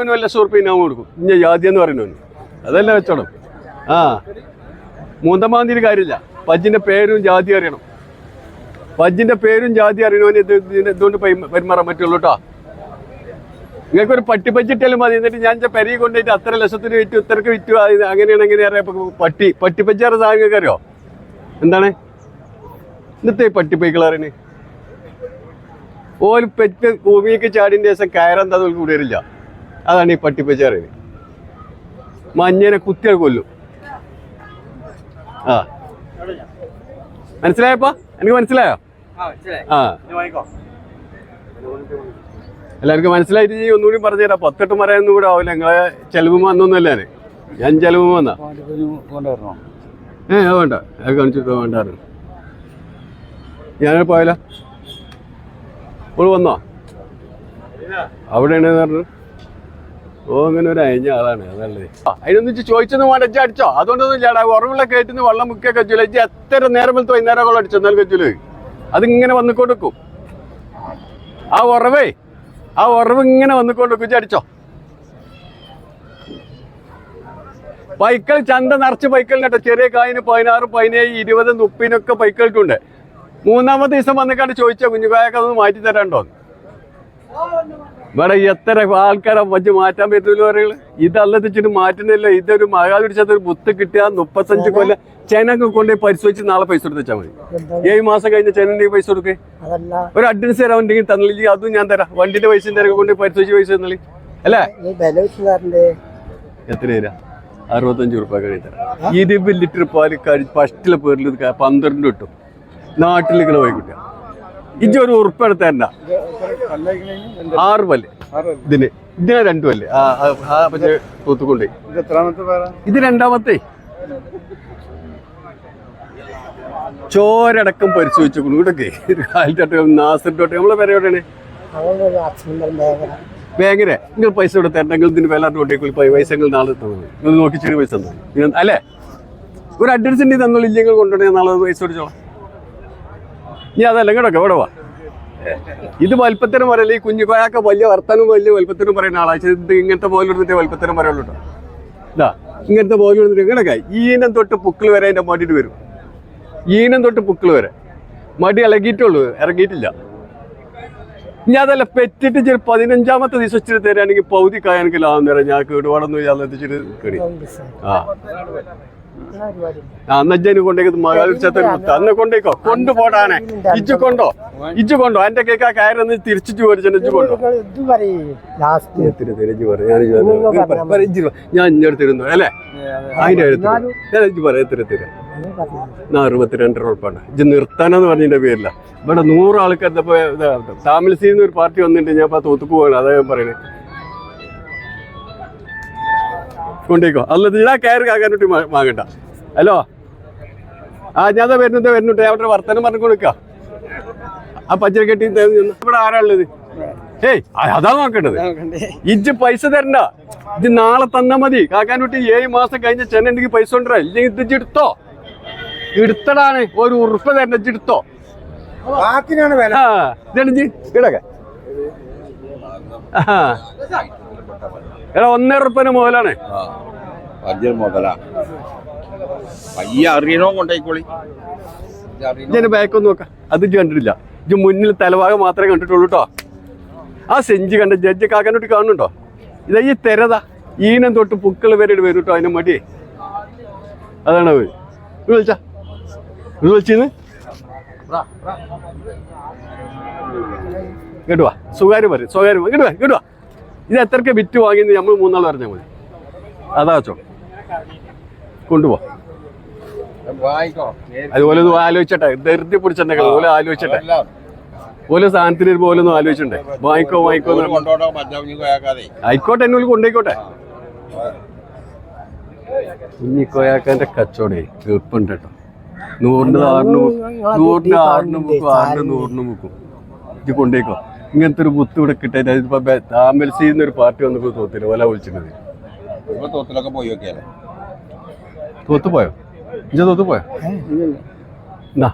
പറയുന്നവനും വല്ല ലക്ഷം ഇനാമം കൊടുക്കും. ഇഞ്ഞ ജാതി എന്ന് പറയുന്നവന്. അതല്ല വെച്ചോണം. ആ. മൂന്നമാന്തിന് കാര്യമില്ല. പജ്ജിന്റെ പേരും ജാതി അറിയണം. പജ്ജിന്റെ പേരും ജാതി അറിയണവന് ഇത് ഇതുകൊണ്ട് പെരുമ- പെരുമാറാൻ പറ്റുള്ളൂ കേട്ടോ നിങ്ങൾക്ക് ഒരു പട്ടി പച്ചിട്ടാലും മതി. എന്നിട്ട് ഞാൻ പെരയെ കൊണ്ടുപോയിട്ട് അത്ര ലക്ഷത്തിന് വിറ്റു ഇത്രക്ക് വിറ്റു അങ്ങനെയാണ് എങ്ങനെ അറിയാം. പട്ടി പട്ടി പച്ചാറ് സാധനം നിങ്ങൾക്ക് അറിയോ എന്താണ്? ഇന്നത്തെ പട്ടി പൈക്കളറിന് ഓൽ പെറ്റ് ഭൂമിക്ക് ചാടിന്റെ ദിവസം കയറെന്താ കൂടി വരില്ല അതാണ് ഈ പട്ടിപ്പച്ച പറയുന്നത്. മഞ്ഞനെ കുത്തിയാൽ കൊല്ലും. ആ. മനസ്സിലായപ്പോ? എനിക്ക് മനസ്സിലായോ? ആ എല്ലാവർക്കും മനസ്സിലായിട്ട് ഈ ഒന്നുകൂടി പറഞ്ഞുതരാം പത്തെട്ട് മറയൊന്നും കൂടെ ആവില്ല. നിങ്ങളെ ചെലവ് വന്നൊന്നുമല്ല ഞാൻ ചെലവ് വന്ന. ഏ വേണ്ട. അത് കാണിച്ചിട്ട് വേണ്ടായിരുന്നു ഞാൻ പോയാലോ? ഓൾ വന്നോ? അവിടെയാണ് പറഞ്ഞു ഓ അങ്ങനെ ഒരു അയഞ്ഞ ആളാണ്. അതല്ലേ? അതിനൊന്നിച്ച് ചോദിച്ചൊന്നും വേണ്ട അടിച്ചോ. അതുകൊണ്ടൊന്നും ഇല്ലാടാ ഉറവുള്ള കയറ്റുന്ന വെള്ളം മുക്കിയ കച്ചൂല എത്ര നേരം വെളുത്ത് വൈകുന്നേരം കൊള്ള അടിച്ചെന്നാൽ കച്ചൂൽ അതിങ്ങനെ വന്നു കൊടുക്കും. ആ ഉറവേ ആ ഉറവ് ഇങ്ങനെ വന്നുകൊടുക്കും ഇജ്ജ് അടിച്ചോ. പൈക്കൾ ചന്ത നിറച്ച് പൈക്കൾ കേട്ടോ. ചെറിയ കായിന് പതിനാറ് പതിനേഴ് ഇരുപത് മുപ്പതിനൊക്കെ പൈക്കൾക്കുണ്ട്. മൂന്നാമത്തെ ദിവസം വന്നിക്കാണ്ട് ചോദിച്ച കുഞ്ഞുകായൊക്കെ അതൊന്ന് മാറ്റി തരാണ്ടോ ഇവിടെ എത്ര ആൾക്കാരെ വച്ച് മാറ്റാൻ പറ്റില്ല പറയുന്നത് ഇതല്ല വെച്ചിട്ട് മാറ്റുന്നില്ല. ഇതൊരു മഴ പിടിച്ചത് ഒരു ബുത്ത് കിട്ടിയ മുപ്പത്തഞ്ച് കൊല്ലം ചേനക്ക് കൊണ്ടുപോയി പരിശോധിച്ച് നാളെ പൈസ കൊടുത്ത് വെച്ചാൽ മതി. ഏഴ് മാസം കഴിഞ്ഞ ചെനന്റെ പൈസ കൊടുക്കേ. ഒരു അഡ്വാൻസ് തരാൻ ഉണ്ടെങ്കിൽ തന്നില്ലെങ്കിൽ അതും ഞാൻ തരാം. വണ്ടിന്റെ പൈസ തിരക്ക് കൊണ്ട് പരിശോധിച്ച് പൈസ തന്നളി. അല്ലേ? എത്ര തരാ? അറുപത്തഞ്ച് റുപ്യ കഴിഞ്ഞ് തരാം. ഇരുപത് ലിറ്റർ പാൽ കഴി ഫസ്റ്റിലെ പേരിൽ പന്ത്രണ്ട് കിട്ടും. നാട്ടിലേക്ക് പോയി കിട്ടുക ഇജ്ജ് ഒരു ഉറുപ്പ് എടുത്ത് ആറ് പല്ല്. ഇതിന്. ഇതിന് രണ്ടു പല്ല്. പക്ഷേ തൂത്തുകൊണ്ടേ ഇത് രണ്ടാമത്തെ. ചോരടക്കം പരിശോധിച്ചു ഇവിടൊക്കെ കാലിട്ടോട്ടെ നാസിട്ടോട്ടെ നമ്മളെ പേര് എവിടെയാണ്? ഭയങ്കര നിങ്ങൾ പൈസ കൊടുത്ത തരണമെങ്കിൽ ഇതിന് വില കൊണ്ടേക്കുള്ളൂ പൈസ നിങ്ങൾ നാളെ തന്നു നിങ്ങൾ നോക്കി ചെറിയ പൈസ തന്നു അല്ലെ? ഒരു അഡ്വാൻസ് ഉണ്ട് തന്നോളൂ. ഇല്ലെങ്കിൽ കൊണ്ടുപോയി നാളെ പൈസ കൊടുത്തോളാം. ഇനി അതല്ല ഇങ്ങോട്ടൊക്കെ ഇവിടെ വാ. ഇത് വൽപ്പത്തരം പറയല്ലേ ഈ കുഞ്ഞു കോയാക്ക വലിയ വർത്തനും വലിയ വൽപ്പത്തരം പറയുന്ന ആളാ. ഇങ്ങനത്തെ പോലെ എടുത്തിട്ട് വൽപ്പത്തരം പറയുള്ളൂ കേട്ടോ ഇതാ ഇങ്ങനത്തെ പോലെ എടുത്തിട്ട് ഇങ്ങനൊക്കെ ഈനം തൊട്ട് പുക്കിൾ വരെ അതിന്റെ മടിയിട്ട് വരും. ഈനം തൊട്ട് പുക്കിൾ വരെ. മടി ഇളകിയിട്ടുള്ളൂ ഇറങ്ങിയിട്ടില്ല. ഇനി അതല്ല പെറ്റിട്ട് ചെറു പതിനഞ്ചാമത്തെ ദിവസം ഇച്ചിരി തരാണെങ്കിൽ പൗതി കായാണെങ്കിൽ ആവുന്നേരം ഞാൻ കേടുപാടൊന്നും ഇല്ലാന്ന് എത്തിച്ചിട്ട് കേടി. ആ. അന്നജ്ജന് കൊണ്ടേക്ക് മകാലിച്ചത്തൊരു മുത്ത അന്ന് കൊണ്ടേക്കോ? കൊണ്ടുപോടാനെ ഇജ്ജ് കൊണ്ടോ? ഇജ്ജ് കൊണ്ടോ? എന്റെ കേക്ക് ആ കയറൊന്ന് തിരിച്ചിട്ട് മേടിച്ചു ഇജ്ജ് കൊണ്ടോ? ഞാൻ ഇജ്ജ് രൂപ ഞാൻ ഇഞ്ഞോട് തരുന്നു അല്ലേ? അതിന്റെ ഞാൻ ഇജ്ജ് പറയാം എത്ര തരാം അറുപത്തിരണ്ട് ഉറപ്പാണ് ഇജ്ജ് നിർത്താനെന്ന് പറഞ്ഞതിന്റെ പേരില്ല ഇവിടെ നൂറ് ആൾക്കാർ ഇപ്പൊ താമരശ്ശേരിന്ന് ഒരു പാർട്ടി വന്നിട്ട് ഞാൻ ഇപ്പൊ തോത്തുക്ക് പോകണം അതാ ഞാൻ പറയണേ. കൊണ്ടേക്കോ അല്ല നീടാ കയറി കാക്കാൻ വേണ്ടി വാങ്ങണ്ട. ഹലോ? ആ ഞാൻ വരുന്നത് വരുന്നുണ്ട് അവിടെ വർത്തനം പറഞ്ഞു കൊടുക്ക. ആ പച്ചരി കെട്ടി തേന്ന്. ഇവിടെ ആരാ ഉള്ളത്? ഏയ് അതാ നോക്കേണ്ടത്. ഇജ്ജ് പൈസ തരണ്ട. ഇത് നാളെ തന്നാ മതി. കാക്കാനുട്ടി ഏഴ് മാസം കഴിഞ്ഞ ചെന്നുണ്ടെങ്കിൽ പൈസ കൊണ്ടുവരാ. ഇല്ലെങ്കിൽ ഇത് ഇജ്ജ് എടുത്തോ. എടുത്തടാണ്. ഒരു ഉറുപ്പ തരണ്ട ഇജ്ജ് എടുത്തോ. ഇതാണ് ഇജ്ജ്? ഇടക്കെ. ആ. എടാ ഒന്നര ഉറുപ്പന് മുതലാണ് അർജുൻ മുതലാ. പയ്യ അറിയണോ കൊണ്ടേക്കോളി ഞാൻ ബാക്ക് ഒന്ന് നോക്കാം. അത് കണ്ടില്ല കണ്ടിട്ടില്ല. ഇത് മുന്നിൽ തലഭാഗം മാത്രമേ കണ്ടിട്ടുള്ളൂ കേട്ടോ ആ സെഞ്ച് കണ്ട ജഡ്ജ് കാക്കാനോട്ട് കാണുന്നുണ്ടോ? ഇതാ ഈ തെരതാ. ഈനം തൊട്ട് പുക്കൾ വരെ വരും കേട്ടോ അതിനെ മടിയേ അതാണ് അവർ. വിളിച്ചാ. വിളിച്ചിന്ന്? കേട്ടുവാ സ്വകാര്യം പറയും സ്വകാര്യം കേട്ടുവാ കേട്ടുവാ ഇത് എത്രക്ക് വിറ്റ് വാങ്ങിയെന്ന് നമ്മൾ മൂന്നാൾ പറഞ്ഞാൽ മതി. അതാ വെച്ചോ. കൊണ്ടുപോ. വായിക്കോ അതുപോലെ ഒന്ന് ആലോചിച്ചട്ടെ. ധൃതി പിടിച്ചിട്ടുണ്ടെങ്കിൽ അതുപോലെ ആലോചിച്ചട്ടെ. ഓരോ സാധനത്തിന് പോലെ ഒന്നും ആലോചിച്ചിട്ടുണ്ടേ. വാങ്ങിക്കോ വാങ്ങിക്കോ എന്ന് ആയിക്കോട്ടെ എന്നോട് കൊണ്ടേക്കോട്ടെ കുഞ്ഞിക്കോയാക്കാന്റെ കച്ചവടേ തീർപ്പുണ്ട് കേട്ടോ. നൂറിന് ആറിന് നൂറിന് ആറിന് മുക്കും ആറിന് നൂറിന് മുക്കും. ഇത് കൊണ്ടേക്കോ ഇങ്ങനത്തെ ഒരു ബുത്ത് ഇവിടെ കിട്ടാൻ ഇപ്പൊ താമരശ്ശേരിന്ന് ഒരു പാർട്ടി വന്നപ്പോൾ തോത്തില്ല. ഓല വിളിച്ചിരുന്നത് തോത്തിലൊക്കെ പോയി നോക്കിയാലേ തോത്ത് പോയോ? ഇഞ്ച തോത്ത് പോയോ? എന്നാ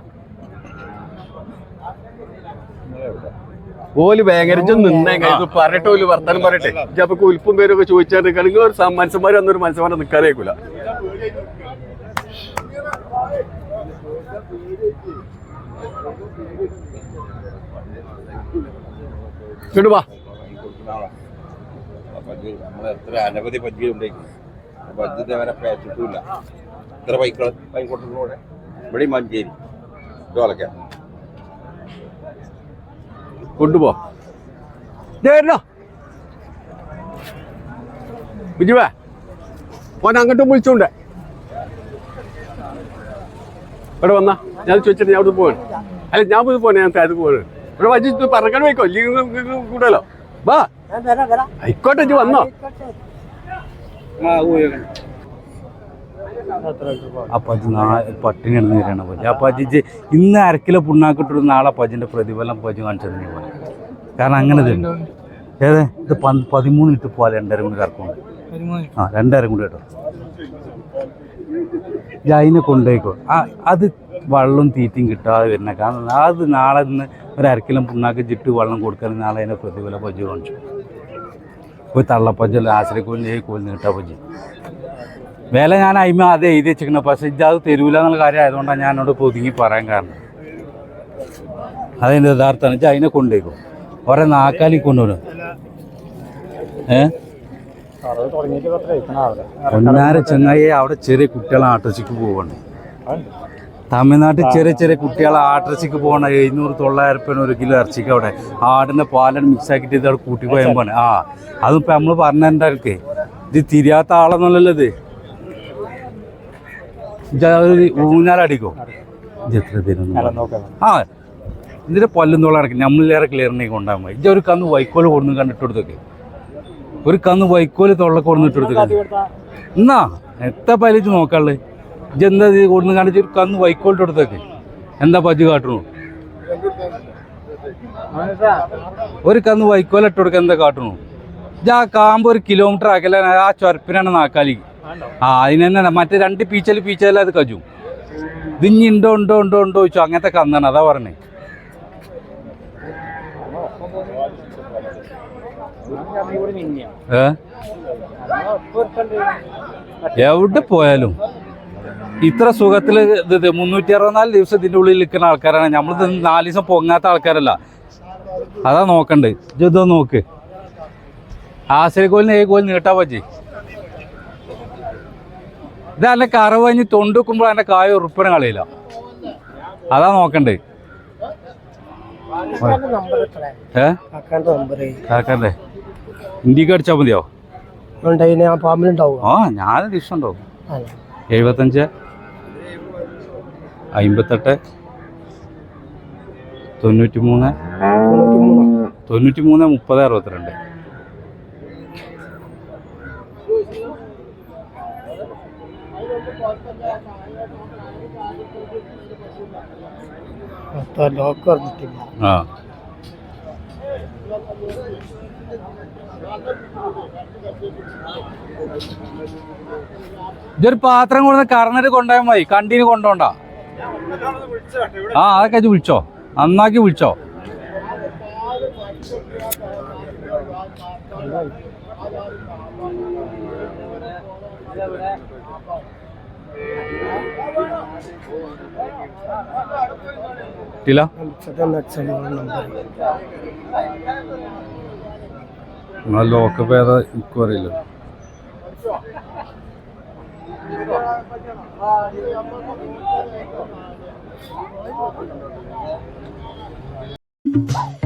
ഓൽ ഭയങ്കര നിന്നേ ഇത് പറയട്ടെ ഓൽ വർത്താനം പറയട്ടെ. അപ്പൊ ഉൽപ്പും പേരൊക്കെ ചോദിച്ചാൽ നിങ്ങൾ ഒരു മനുഷ്യന്മാർ വന്നൊരു മനുഷ്യന്മാരെ നിൽക്കാനേക്കൂല ഇങ്ങോട്ട് വാ. നമ്മൾ എത്ര അനവധി പജ്ജി ഉണ്ടായിരിക്കും പജ്ജി ഇതേവരെ പേച്ചിട്ടില്ല എത്ര ബൈക്കുകൾ ബൈക്കോട്ടിലൂടെ ഇവിടെ മഞ്ചേരി ഇതോലൊക്കെ കൊണ്ടുപോ. ബിജുവേ ഓൻ അങ്ങോട്ടും വിളിച്ചോണ്ട് ഇവിടെ വന്നാ. ഞാൻ ചോദിച്ചിട്ട് ഞാൻ അവിടെ പോവാണ്. അല്ല ഞാൻ പോയി പോണേ ഞാൻ താഴത്ത് പോവാണ്. ഇവിടെ വച്ചിട്ട് പറക്കാൻ വയ്ക്കോ ഇല്ലെങ്കിൽ കൂടല്ലോ വാ ഞാൻ വരാം വരാം ആയിക്കോട്ടെ ഇജ്ജ് വന്നോ. അപ്പൊ അത് നാ പട്ടിണി കിടന്ന് വരികയാണ് പജി അപ്പൊ അജിജ് ഇന്ന് അരക്കിലോ പുണ്ണാക്കിട്ടൊരു നാളെ പജിന്റെ പ്രതിഫലം പജി കാണിച്ചു നീ പോലെ കാരണം അങ്ങനെ ഇതുണ്ട് ഏത്? ഇത് പതിമൂന്ന് ലിറ്റർ പോലെ രണ്ടര കൂടി കറക്കുന്നുണ്ട് ആ രണ്ടര കൂടി കേട്ടോ. അതിനെ കൊണ്ടുപോയിക്കോ ആ അത് വെള്ളം തീറ്റയും കിട്ടാതെ വരുന്ന കാരണം അത് നാളെ ഇന്ന് ഒരു പുണ്ണാക്ക് ചിട്ട് വെള്ളം കൊടുക്കാൻ നാളെ അതിനെ പ്രതിഫലം പജി കാണിച്ചു. ഒരു തള്ളപ്പജ്ജല്ല ആശ്രയക്കോലിന് ഈ കോലിന് കിട്ടാ പജി. വില ഞാൻ അയിമ അത് എഴുതി വെച്ചിരിക്കണം പക്ഷേ ഇത് അത് തരൂല എന്നുള്ള കാര്യം ആയതുകൊണ്ടാണ് ഞാൻ എന്നോട് പൊതുങ്ങി പറയാൻ കാരണം. അതിന്റെ യഥാർത്ഥമാണ് വെച്ചാൽ അതിനെ കൊണ്ടുപോയിക്കും. ഓരോ നാക്കാലി കൊണ്ടുവരും ഏ? പൊന്നാര ചെങ്ങായി അവിടെ ചെറിയ കുട്ടികളെ ആട്ടോസിക്ക് പോവാണ്. തമിഴ്നാട്ടിൽ ചെറിയ ചെറിയ കുട്ടികളെ ആട്ടിറച്ചിക്ക് പോകണ എഴുന്നൂറ് തൊള്ളായിരം രൂപ ഒരു കിലോ ഇറച്ചിക്ക് അവിടെ. ആടിന്റെ പാലൻ മിക്സ് ആക്കിയിട്ട് ഇത് അവിടെ കൂട്ടി പോയാൽ ആ അതിപ്പോൾ നമ്മൾ പറഞ്ഞിട്ടുണ്ടായിരിക്കേ ഇത് തിരിയാത്ത ആളെന്നുള്ളല്ലോ ഇത് ഊഞ്ഞാലടിക്കോ എത്ര ആ ഇതിന്റെ പല്ലും തോളം അടക്കും നമ്മളിലേറെ ക്ലിയറിനെ കൊണ്ടാൽ മതി ഇജ്ജ് ഒരു കന്ന് വൈക്കോൽ കൊടുന്ന് കണ്ടിട്ട് കൊടുത്തൊക്കെ. ഒരു കന്ന് വൈക്കോൽ തൊള്ള കൊടുന്നിട്ട് കൊടുത്തൊക്കെ. എന്നാ എത്ര പലിച്ച് നോക്കാൾ ഇജ്ജ് എന്താ ഇത് കൊടുന്ന് കാണിച്ച് കന്ന് വൈക്കോട്ട് എടുത്തേക്ക് എന്താ പജ്ജ് കാട്ടണു? ഒരു കന്ന് വൈക്കോലിട്ട് കൊടുക്കാൻ എന്താ കാട്ടണു? ഇത് ആ കാമ്പ് ഒരു കിലോമീറ്റർ അകലെ ആ ചൊരപ്പിനാണ് നാക്കാലി. ആ അതിന് തന്നെ മറ്റേ രണ്ട് പീച്ചൽ പീച്ചൽ അത് കജു. ഇതിഞ്ഞി ഉണ്ടോ ഉണ്ടോ ഉണ്ടോ ഉണ്ടോ ചോദിച്ചു. അങ്ങനത്തെ കന്നാണ് അതാ പറഞ്ഞേ. എവിടെ പോയാലും ഇത്ര സുഖത്തിൽ ഇത് മുന്നൂറ്റി അറുപത്തിനാല് ദിവസം ഇതിന്റെ ഉള്ളിൽ നിൽക്കുന്ന ആൾക്കാരാണ്. നമ്മൾ നാല് ദിവസം പൊങ്ങാത്ത ആൾക്കാരല്ല. അതാ നോക്കണ്ട്. ഇതൊന്ന് നോക്ക്. ആശ്രയക്കോലിന് ഏ കോലിന് നീട്ടാ പറ്റി? ഇത് അല്ല കറവ് കഴിഞ്ഞ് തൊണ്ട് വെക്കുമ്പോൾ അതിന്റെ കായ ഉറുപ്പിനെ കളയില്ല അതാ നോക്കണ്ടേ. ഏ? കാക്കണ്ടേ ഇന്ത്യയ്ക്ക് അടിച്ചാൽ മതിയോ? ആ പാമ്പിലുണ്ടാവും ആ ഞാൻ ദിവസം ഉണ്ടാവും. എഴുപത്തഞ്ച്? അമ്പത്തെട്ട് തൊണ്ണൂറ്റി മൂന്ന് തൊണ്ണൂറ്റി മൂന്ന് മുപ്പത് അറുപത്തിരണ്ട് ആ. ഇതൊരു പാത്രം കൊണ്ടുവന്ന് കറന്നിട്ട് കൊണ്ടുപോയാൽ മതി. കണ്ടീന് കൊണ്ടോണ്ട. ആ അതൊക്കെ വിളിച്ചോ. നന്നാക്കി വിളിച്ചോ. നിങ്ങൾ ലോക്കപ്പ് ഏതാ? എനിക്കും അറിയില്ല. Thank you.